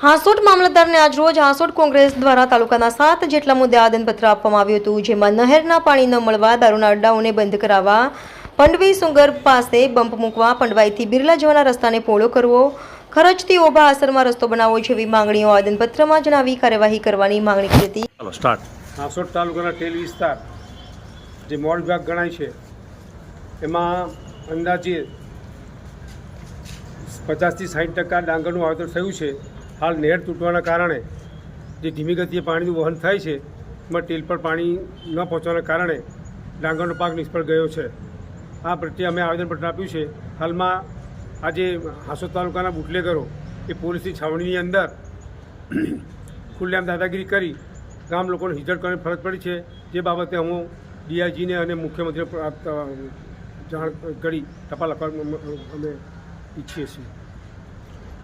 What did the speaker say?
હાંસોટ મામલતદારને આજ રોજ હાંસોટ કોંગ્રેસ દ્વારા તાલુકાના સાત જેટલા મુદ્દે આદનપત્ર આપવામાં આવ્યું હતું જેમાં નહેરના પાણી ન મળવા દારૂના અડ્ડાઓને બંધ કરાવવા પંડવી સુંગર પાસે બમ્પ મૂકવા પંડવાઈથી બિરલા જવાના રસ્તાને પહોળો કરવો ખરચથી ઓભા આસરમાં રસ્તો બનાવવો જેવી માંગણીઓ આદનપત્રમાં જણાવી કાર્યવાહી કરવાની માંગણી કરી હતી. સ્ટાર્ટ હાંસોટ તાલુકાના ટેલ વિસ્તાર જે મોડ વિભાગ ગણાય છે એમાં અંદાજે પચાસથી સાઠ ટકા ડાંગરનું વાવેતર થયું છે. હાલ નહેર તૂટવાના કારણે જે ધીમી ગતિએ પાણીનું વહન થાય છે, એમાં ટેલ પર પાણી ન પહોંચવાના કારણે ડાંગરનો પાક નિષ્ફળ ગયો છે. આ પ્રત્યે અમે આવેદનપત્ર આપ્યું છે. હાલમાં આજે હાંસોદ તાલુકાના બુટલેગરો એ પોલીસની છાવણીની અંદર ખુલ્લેઆમ દાદાગીરી કરી ગામ લોકોને હિજળ કરવાની ફરજ પડી છે. જે બાબતે હું ડીઆઈજીને અને મુખ્યમંત્રીને જાણ કરી, ટપાલ લખવા અમે ઈચ્છીએ છીએ.